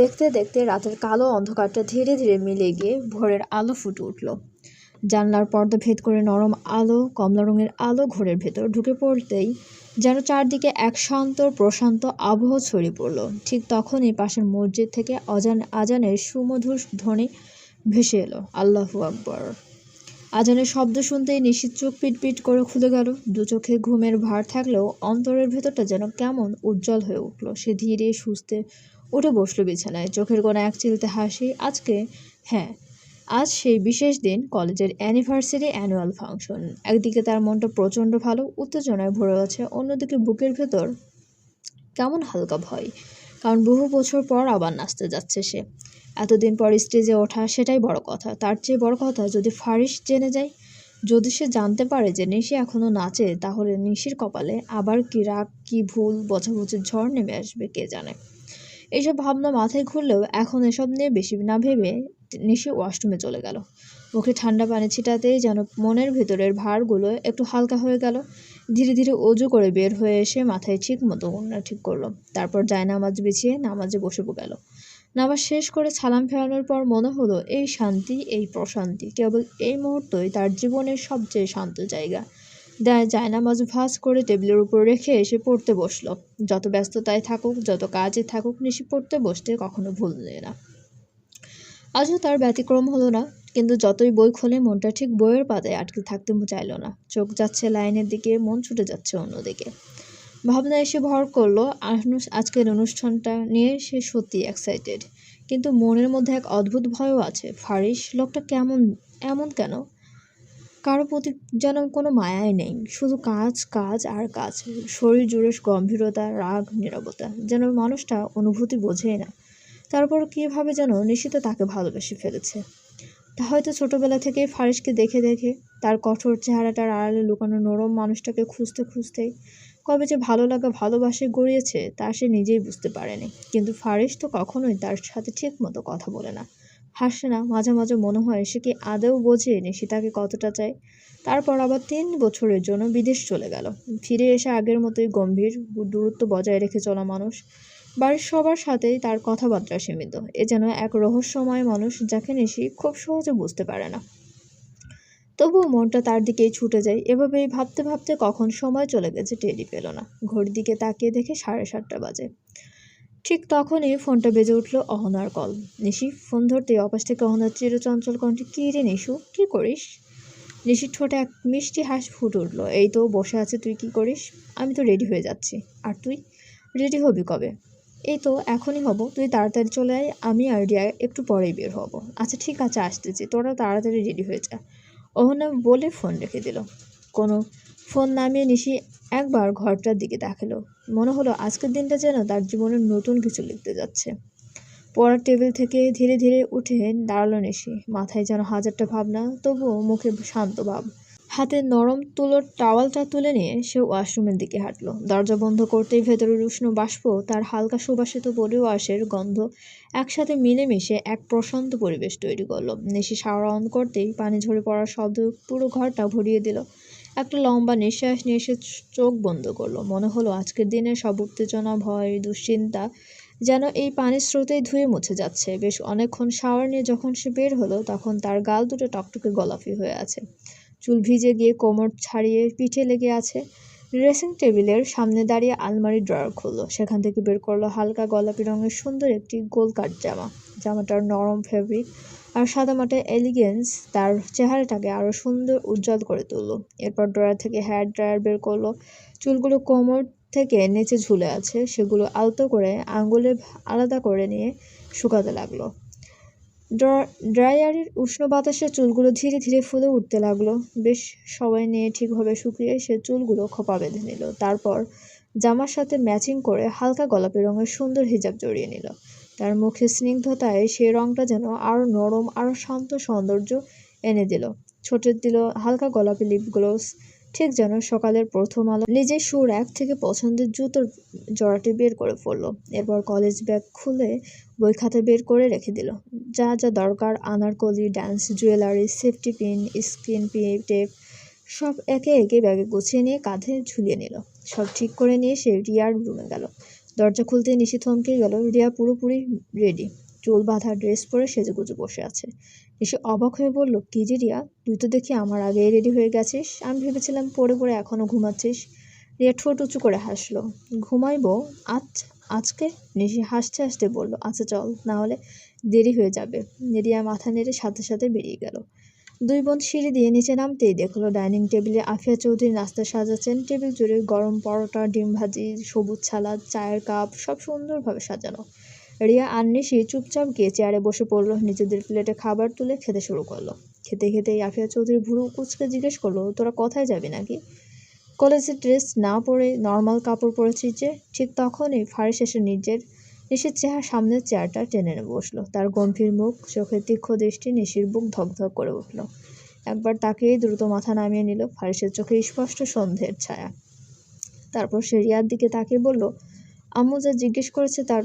দেখতে দেখতে রাতের কালো অন্ধকারটা ধীরে ধীরে মিলে গিয়ে ভোরের আলো ফুটে উঠল। জানলার পর্দা ভেদ করে নরম আলো, কমলা রঙের আলো ঘরের ভেতর ঢুকে পড়তেই যেন চারদিকে এক শান্ত, প্রশান্ত আবহ ছড়িয়ে পড়ল। ঠিক তখনই পাশের মসজিদ থেকে অজান আজানের সুমধুর ধ্বনি ভেসে এলো। আল্লাহু আকবর। আজানের শব্দ শুনতেই নিশিত চোখ পিটপিট করে খুলে গেল। দু চোখে ঘুমের ভার থাকলেও অন্তরের ভেতরটা যেন কেমন উজ্জ্বল হয়ে উঠল। সে ধীরে সুস্থে উঠে বসল বিছানায়। চোখের কোণে এক চিলতে হাসি, আজকে হ্যাঁ আজ সেই বিশেষ দিন কলেজের অ্যানিভার্সারি অ্যানুয়াল ফাংশন। একদিকে তার মনটা প্রচণ্ড ভালো, উত্তেজনায় ভরে আছে, অন্যদিকে বুকের ভেতর কেমন হালকা ভয়। কারণ বহু বছর পর আবার নাচতে যাচ্ছে সে। এতদিন পর স্টেজে ওঠা সেটাই বড় কথা। তার চেয়ে বড় কথা, যদি ফারিস জেনে যায়, যদি সে জানতে পারে যে নিশি এখনও নাচে, তাহলে নিশির কপালে আবার কি রাগ, কি ভুল, বোঝাবুঝির ঝড় নেমে আসবে, কে জানে। এইসব ভাবনা মাথায় ঘুরলেও এখন এসব নিয়ে বেশি না ভেবে নিশি ওয়াশরুমে চলে গেল। মুখে ঠান্ডা পানি ছিটাতেই যেন মনের ভেতরের ভারগুলো একটু হালকা হয়ে গেল। ধীরে ধীরে অজু করে বের হয়ে এসে মাথায় ঠিক মতো ওড়না ঠিক করল। তারপর যায় নামাজ বিছিয়ে নামাজে বসে গেল। নামাজ শেষ করে সালাম ফেরানোর পর মনে হলো, এই শান্তি, এই প্রশান্তি কেবল এই মুহূর্তই তার জীবনের সবচেয়ে শান্ত জায়গা। জায়নামাজ ভাঁজ করে টেবিলের উপর রেখে এসে পড়তে বসল। যত ব্যস্ততায় থাকুক, যত কাজে থাকুক, নিশি পড়তে বসতে কখনো ভুল নেয় না। আজও তার ব্যতিক্রম হলো না, কিন্তু যতই বই খোলে, মনটা ঠিক বইয়ের পাতায় আটকে থাকতে চাইল না। চোখ যাচ্ছে লাইনের দিকে, মন ছুটে যাচ্ছে অন্যদিকে। ভাবনা এসে ভর করল আজকের অনুষ্ঠানটা নিয়ে সে সত্যি এক্সাইটেড কিন্তু মনের মধ্যে এক অদ্ভুত ভয়ও আছে। ফারিস লোকটা কেমন এমন কেন? কারও প্রতি যেন কোনো মায়াই নেই। শুধু কাজ কাজ আর কাজ। শরীর জুড়ে গম্ভীরতা, রাগ, নীরবতা। যেন মানুষটা অনুভূতি বোঝেই না। তারপর কীভাবে যেন নিশ্চিত তাকে ভালোবেসে ফেলেছে। তা হয়তো ছোটোবেলা থেকেই ফারিসকে দেখে দেখে তার কঠোর চেহারাটার আড়ালে লুকানো নরম মানুষটাকে খুঁজতে খুঁজতেই কবে যে ভালো লাগা ভালোবাসে গড়িয়েছে তা সে নিজেই বুঝতে পারেনি। কিন্তু ফারিস তো কখনোই তার সাথে ঠিক মতো কথা বলে না। হাসে না, মাঝে মাঝে মনে হয় সে কি আদৌ বোঝে নিশিতাকে কতটা চায়। তারপর আবার তিন বছরের জন্য বিদেশ চলে গেল। ফিরে এসে আগের মতোই গম্ভীর দূরত্ব বজায় রেখে চলা মানুষ। বাড়ির সবার সাথেই তার কথাবার্তা সীমিত। এ যেন এক রহস্যময় মানুষ যাকে নিশি খুব সহজে বুঝতে পারে না। তবুও মনটা তার দিকেই ছুটে যায়। এভাবেই ভাবতে ভাবতে কখন সময় চলে গেছে টেরি পেল না। ঘড়ির দিকে তাকিয়ে দেখে সাড়ে সাতটা বাজে। ঠিক তখনই ফোনটা বেজে উঠল অহনার কল। নিশি, ফোন ধরতে অপাশ থেকে অহনার চিরচঞ্চল কণ্ঠে, কী রে নিশু, কী করিস? নিশির ঠোঁটে এক মিষ্টি হাস ফুট উঠল, এই তো বসে আছে, তুই কি করিস? আমি তো রেডি হয়ে যাচ্ছি। আর তুই? রেডি হবি কবে? এই তো, এখনই হব। তুই তাড়াতাড়ি চলে আয়, আমি আর রিয়া একটু পরেই বের হব। আচ্ছা ঠিক আছে, আসতেছি। তোরা তাড়াতাড়ি রেডি হয়ে যা। অহনা বলে ফোন রেখে দিল। কোনো ফোন নামিয়ে নিশি একবার ঘরটার দিকে দেখাল। মনে হলো আজকের দিনটা যেন তার জীবনের নতুন কিছু লিখতে যাচ্ছে। পড়ার টেবিল থেকে ধীরে ধীরে উঠে দাঁড়াল নিশি। মাথায় যেন হাজারটা ভাবনা, তবুও মুখে শান্ত ভাব। হাতে নরম তুলোর টাওয়ালটা তুলে নিয়ে সে ওয়াশরুমের দিকে হাঁটলো। দরজা বন্ধ করতেই ভেতরের উষ্ণ বাষ্প তার হালকা সুবাসিত ওয়াশের গন্ধ একসাথে মিলেমিশে এক প্রশান্ত পরিবেশ তৈরি করল। নিশি শাওয়ার অন করতেই পানি ঝরে পড়ার শব্দ পুরো ঘরটা ভরিয়ে দিল। একটা লম্বা নিঃশ্বাস নিয়ে সে চোখ বন্ধ করল। মনে হলো আজকের দিনের সব উত্তেজনা, ভয়, দুশ্চিন্তা যেন এই পানির স্রোতেই ধুয়ে মুছে যাচ্ছে। বেশ অনেকক্ষণ শাওয়ার নিয়ে যখন সে বের হলো, তখন তার গাল দুটো টকটকে গোলাপি হয়ে আছে। চুল ভিজে গিয়ে কোমর ছাড়িয়ে পিঠে লেগে আছে। ড্রেসিং টেবিলের সামনে দাঁড়িয়ে আলমারি ড্রয়ার খুললো। সেখান থেকে বের করল হালকা গোলাপি রঙের সুন্দর একটি গোল কাট জামা। জামাটার নরম ফেব্রিক আর সাদামাটা এলিগেন্স তার চেহারাটাকে আরও সুন্দর উজ্জ্বল করে তুললো। এরপর ড্রয়ার থেকে হেয়ার ড্রায়ার বের করল। চুলগুলো কোমর থেকে নিচে ঝুলে আছে। সেগুলো আলতো করে আঙ্গুলে আলাদা করে নিয়ে শুকাতে লাগল। ড্রায়ারের উষ্ণ বাতাসে চুলগুলো ধীরে ধীরে ফুলে উঠতে লাগল। বেশ সবাই নিয়ে ঠিকভাবে শুকিয়ে সে চুলগুলো খোপা বেঁধে নিল। তারপর জামার সাথে ম্যাচিং করে হালকা গোলাপি রঙের সুন্দর হিজাব জড়িয়ে নিল। তার মুখে স্নিগ্ধতায় সে রংটা যেন আরও নরম আরও শান্ত সৌন্দর্য এনে দিল। ছোটের দিল হালকা গোলাপি লিপ গ্লোস ঠিক যেন সকালের প্রথম আলো নিজের সুর এক থেকে পছন্দের জুতোর জড়াটি বের করে পড়ল এরপর কলেজ ব্যাগ খুলে বই খাতা বের করে রেখে দিল। যা যা দরকার, Anarkali dance jewellery safety pin screen tape সব একে একে ব্যাগে গুছিয়ে নিয়ে কাঁধে ঝুলিয়ে নিল। সব ঠিক করে নিয়ে সে রিয়ার রুমে গেল। দরজা খুলতেই নিশি থমকে গেল। রিয়া পুরোপুরি রেডি চুল বাঁধা ড্রেস পরে সেজেগুজে বসে আছে। নিশি অবাক হয়ে বলল, কি যে রিয়া, তুই তো দেখি আমার আগেই রেডি হয়ে গেছিস। আমি ভেবেছিলাম পরে পরে এখনও ঘুমাচ্ছিস। রিয়া ঠোঁট উঁচু করে হাসলো। ঘুমাইবো? আজ, আজকে? নিশি হাসতে হাসতে বলল আচ্ছা চল, না হলে দেরি হয়ে যাবে। রিয়া মাথা নেড়ে সাথে সাথে বেরিয়ে গেল। দুই বোন সিঁড়ি দিয়ে নিচে নামতেই দেখল ডাইনিং টেবিলে আফিয়া চৌধুরী নাস্তা সাজাচ্ছেন। টেবিল জুড়ে গরম পরোটা, ডিম ভাজি, সবুজ সালাদ, চায়ের কাপ, সব সুন্দরভাবে সাজানো। রিয়া আর নিশি চুপচাপ গিয়ে চেয়ারে বসে পড়ল। নিজেদের প্লেটে খাবার তুলে খেতে শুরু করল। খেতে খেতেই আফিয়া চৌধুরী ভুরু কুচকে জিজ্ঞেস করল, তোরা কোথায় যাবি নাকি? কলেজের ড্রেস না পরে নর্মাল কাপড় পরেছিস যে, ঠিক তখনই ফারিস এসে নিজের নিশির চেহার সামনের চেয়ারটা টেনে বসল। তার গম্ভীর মুখ, চোখের তীক্ষ্ণ দৃষ্টি, নিশির বুক ধকধক করে উঠল। একবার তাকেই দ্রুত মাথা নামিয়ে নিল। ফারিসের চোখে স্পষ্ট সন্দেহের ছায়া। তারপর সে রিয়ার দিকে তাকিয়ে বলল, আম্মু যা জিজ্ঞেস করেছে তার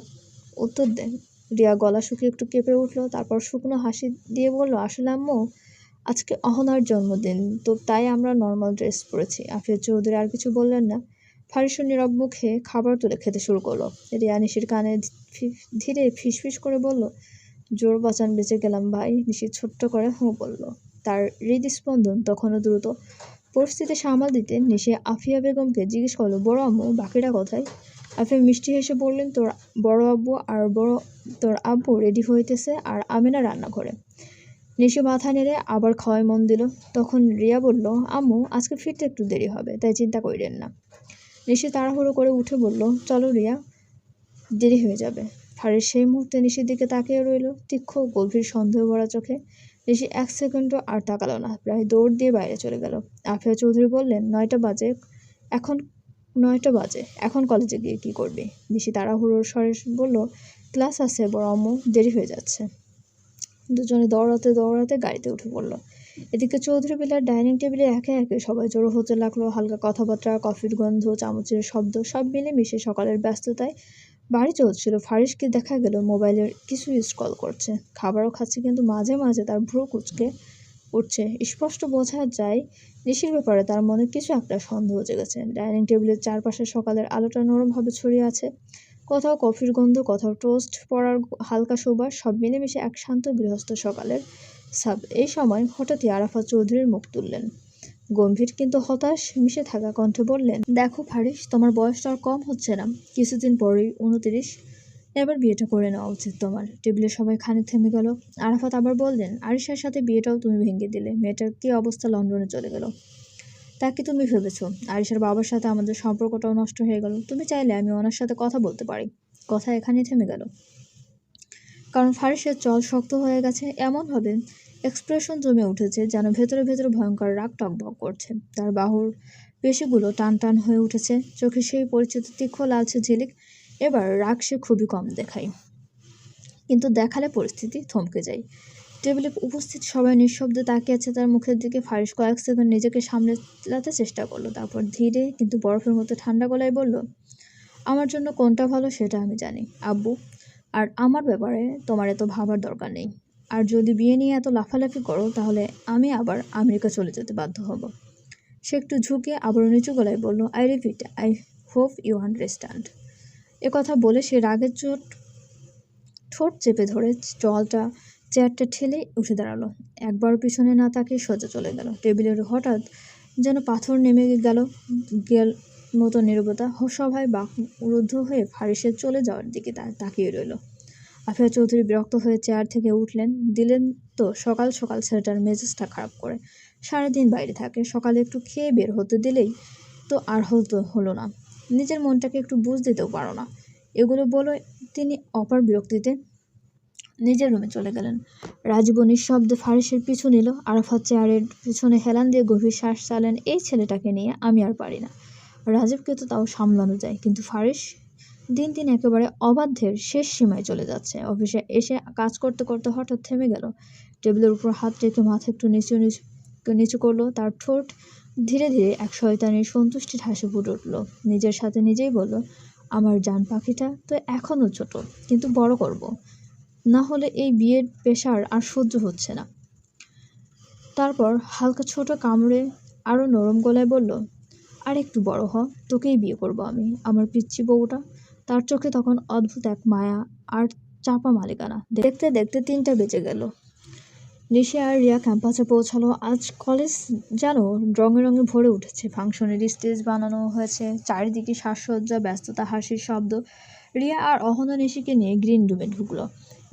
উত্তর দেন। রিয়া গলা শুকিয়ে একটু কেঁপে উঠল। তারপর শুকনো হাসি দিয়ে বলল, আসলে আম্মু, আজকে অহনার জন্মদিন, তো তাই আমরা নর্মাল ড্রেস পরেছি। আফিয়া চৌধুরী আর কিছু বললেন না। ফারিসও নীরব মুখে খাবার তুলে খেতে শুরু করল। রিয়া নিশির কানে ধীরে ফিসফিস করে বলল, জোর বাঁচান, বেঁচে গেলাম ভাই, নিশি ছোট্ট করে হুঁ বলল। তার হৃদস্পন্দন তখনও দ্রুত। পরিস্থিতি সামাল দিতে নিশে আফিয়া বেগমকে জিজ্ঞেস করল, বড় আম্মু, বাকিরা কোথায়? আফিয়া মিষ্টি হেসে বললেন, তোর বড় আব্বু আর বড়, তোর আব্বু রেডি হইতেছে আর আমিনা রান্নাঘরে। নিশি মাথা নেড়ে আবার খাওয়ায় মন দিল। তখন রিয়া বলল, আম্মু, আজকে ফিরতে একটু দেরি হবে, তাই চিন্তা করিলেন না। নিশি তাড়াহুড়ো করে উঠে বলল, চলো রিয়া, দেরি হয়ে যাবে। ফারিস সেই মুহূর্তে নিশির দিকে তাকিয়ে রইল, তীক্ষ্ণ গভীর সন্দেহ ভরা চোখে। নিশি এক সেকেন্ডও আর তাকালো না, প্রায় দৌড় দিয়ে বাইরে চলে গেল। আফিয়া চৌধুরী বললেন, নয়টা বাজে, এখন, নয়টা বাজে, এখন কলেজে গিয়ে কি করবি? নিশি তাড়াহুড়োর স্বরে বলল, ক্লাস আছে বড় আম্মু, দেরি হয়ে যাচ্ছে। দুজনে দৌড়াতে দৌড়াতে গাড়িতে উঠে পড়ল। এদিকে চৌধুরী বিলার ডাইনিং টেবিলে একে একে সবাই জড়ো হতে লাগল। হালকা কথাবার্তা, কফির গন্ধ, চামচের শব্দ, সব মিলে মিশে সকালের ব্যস্ততায় বাড়ি চলছিল। ফারিসকে দেখা গেল মোবাইলের কিছু স্ক্রল করছে। খাবারও খাচ্ছে কিন্তু মাঝে মাঝে তার ভ্রু কুচকে উঠছে। স্পষ্ট বোঝা যায় নিশির ব্যাপারে তার মনে কিছু একটা সন্দেহ জেগেছে। ডাইনিং টেবিলের চারপাশে সকালের আলোটা নরমভাবে ছড়িয়ে আছে। কোথাও কফির গন্ধ, কোথাও টোস্ট পড়ার হালকা সুবাস সব মিলেমিশে এক শান্ত গৃহস্থ সকালের সাব, এই সময় হঠাৎই আরাফাত চৌধুরীর মুখ তুললেন। গম্ভীর কিন্তু হতাশ মিশে থাকা কণ্ঠে বললেন, দেখো ফারিস তোমার বয়সটা আর কম হচ্ছে না। কিছুদিন পরেই উনতিরিশ। এবার বিয়েটা করে নেওয়া উচিত তোমার। টেবিলে সবাই খানিক থেমে গেল। আরাফাত আবার বললেন, আরিশার সাথে বিয়েটাও তুমি ভেঙে দিলে। মেয়েটার কী অবস্থা লন্ডনে চলে গেল? তা কি তুমি ভেবেছো? আরিশার বাবার সাথে আমাদের সম্পর্কটাও নষ্ট হয়ে গেল। তুমি চাইলে আমি ওনার সাথে কথা বলতে পারি। কথা এখানেই থেমে গেল। কারণ ফারিসের চল শক্ত হয়ে গেছে। এমনভাবে এক্সপ্রেশন জমে উঠেছে যেন ভেতরে ভেতরে ভয়ঙ্কর রাগ টকবক করছে। তার বাহুর পেশিগুলো টান টান হয়ে উঠেছে। চোখে সেই পরিচিত তীক্ষ্ণ লালচে ঝিলিক। এবার রাগ সে খুবই কম দেখায়। কিন্তু দেখালে পরিস্থিতি থমকে যায়। টেবিলে উপস্থিত সবাই নিঃশব্দে তাকিয়ে আছে। তার মুখের দিকে ফারিস কয়েক সেকেন্ড নিজেকে সামলাতে চেষ্টা করল। তারপর ধীরে কিন্তু বরফের মতো ঠান্ডা গলায় বলল, আমার জন্য কোনটা ভালো সেটা আমি জানি। আব্বু, আর আমার ব্যাপারে তোমার এত ভাবার দরকার নেই। আর যদি বিয়ে নিয়ে এত লাফালাফি করো, তাহলে আমি আবার আমেরিকা চলে যেতে বাধ্য হব। সে একটু ঝুঁকে আবারও নিচু গলায় বলল I repeat I hope you understand এ কথা বলে সে রাগের চোট, ঠোঁট চেপে ধরে জলটা চেয়ারটা ঠেলে উঠে দাঁড়াল। একবার পিছনে না তাকিয়ে সোজা চলে গেল। টেবিলের হঠাৎ যেন পাথর নেমে গেল গেল মতো নীরবতা সভায় বাক রুদ্ধ হয়ে ফারিসের চলে যাওয়ার দিকে তাকিয়ে রইল। আফিয়া চৌধুরী বিরক্ত হয়ে চেয়ার থেকে উঠলেন। দিলেন তো সকাল সকাল ছেলেটার মেজাজটা খারাপ করে। সারাদিন বাইরে থাকে। সকালে একটু খেয়ে বের হতে দিলেই তো আর হতো, হলো না। নিজের মনটাকে একটু বুঝ দিতেও পারো না। এগুলো বলে তিনি অপার বিরক্তিতে নিজের রুমে চলে গেলেন। রাজীব নিঃশব্দে ফারিসের পিছু নিল। আরাফাত চেয়ারের পিছনে হেলান দিয়ে গভীর শ্বাস চালেন, এই ছেলেটাকে নিয়ে আমি আর পারি না। রাজীবকে তো তাও সামলানো যায়, কিন্তু ফারিস দিন দিন একেবারে অবাধ্যের শেষ সীমায় চলে যাচ্ছে। অফিসে এসে কাজ করতে করতে হঠাৎ থেমে গেল। টেবিলের উপর হাত রেখে মাথা একটু নিচু নিচু নিচু করল, তার ঠোঁট ধীরে ধীরে এক শয়তানের সন্তুষ্টির হাসি ফুটে উঠল। নিজের সাথে নিজেই বলল, আমার জান পাখিটা তো এখনও ছোট, কিন্তু বড় করব। না হলে এই বিয়ের পেশার আর সহ্য হচ্ছে না। তারপর হালকা ছোট কামড়ে আরও নরম গলায় বলল আর একটু বড় হ, তোকেই বিয়ে করব আমি, আমার পিচ্ছি বউটা। তার চোখে তখন অদ্ভুত এক মায়া আর চাপা মালিকানা। দেখতে দেখতে তিনটা বেজে গেল। নিশি আর রিয়া ক্যাম্পাসে পৌঁছালো। আজ কলেজ যেন রঙে রঙে ভরে উঠেছে। ফাংশনের স্টেজ বানানো হয়েছে। চারিদিকে সাজসজ্জা, ব্যস্ততা, হাসির শব্দ। রিয়া আর অহনা নিশিকে নিয়ে গ্রিন রুমে ঢুকলো।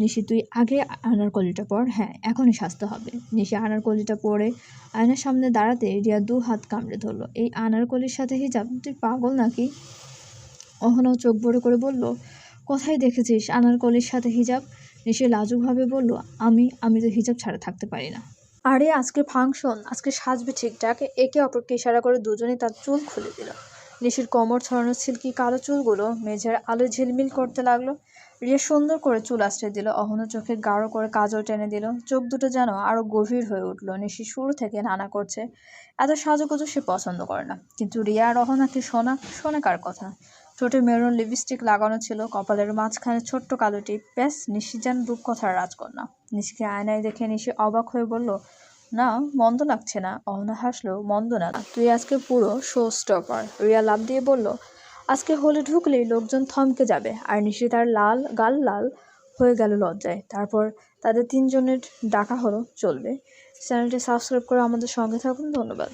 নিশি, তুই আগে আনারকলিটা পর। হ্যাঁ এখনই সাজতে হবে। নিশি আনারকলিটা পরে আয়নার সামনে দাঁড়াতে রিয়া দু হাত কামড়ে ধরলো। এই আনারকলির সাথে হিজাব? তুই পাগল নাকি? অহনাও চোখ বড় করে বলল, কোথায় দেখেছিস আনারকলির সাথে হিজাব? নিশি লাজুকভাবে বলল, আমি আমি তো হিজাব ছাড়া থাকতে পারি না। আরে, আজকে ফাংশন, আজকে সাজবে ঠিকঠাক। একে অপরকে ইশারা করে দুজনে তার চুল খুলে দিল। নিশির কোমর ছড়ানো সিল্কি কালো চুলগুলো মেঝের আলো ঝিলমিল করতে লাগল। রিয়া সুন্দর করে চুল আশ্রে দিল, অহনো চোখে গাঢ় করে কাজল টেনে দিল। চোখ দুটো যেন আরও গভীর হয়ে উঠল। নিশি শুরু থেকে নানা করছে, এত সাজুগুজু সে পছন্দ করে না। কিন্তু রিয়া আর অহনাকে শোনা শোনে কার কথা? ঠোঁটে মেরুন লিপস্টিক লাগানো ছিল, কপালের মাঝখানে ছোট্ট কালো টিপ, ব্যাস নিশি যেন রূপকথার রাজকন্যা। নিশিকে আয়নায় দেখে নিশি অবাক হয়ে বলল, না, মন্দ লাগছে না। অহনা হাসলো, মন্দ না। তুই আজকে পুরো শো স্টপার রিয়া লাভ দিয়ে বলল, আজকে হলে ঢুকলেই লোকজন থমকে যাবে। আর নিশি তার লাল গাল লাল হয়ে গেল লজ্জায়। তারপর তাদের তিনজনের ডাকা হলো, চলবে। চ্যানেলটি সাবস্ক্রাইব করে আমাদের সঙ্গে থাকুন, ধন্যবাদ।